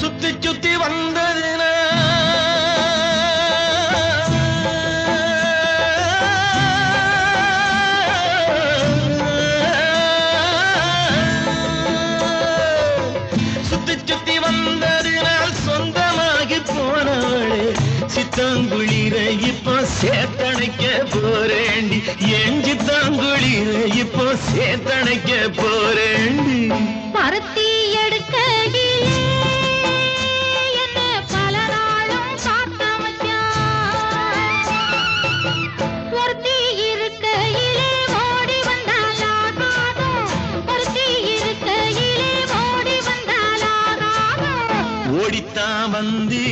சுத்தி சுத்தி வந்ததுனா. சுத்தி சுத்தி வந்ததுனால் சொந்தமாகி போனவளே சித்தாங்குளிர இப்போ சேத்தணைக்க போறேண்டி. ஏன் சித்தாங்குளிர இப்போ சேத்தணைக்க போறேண்டி. பருத்தி ஓடித்தான் வந்து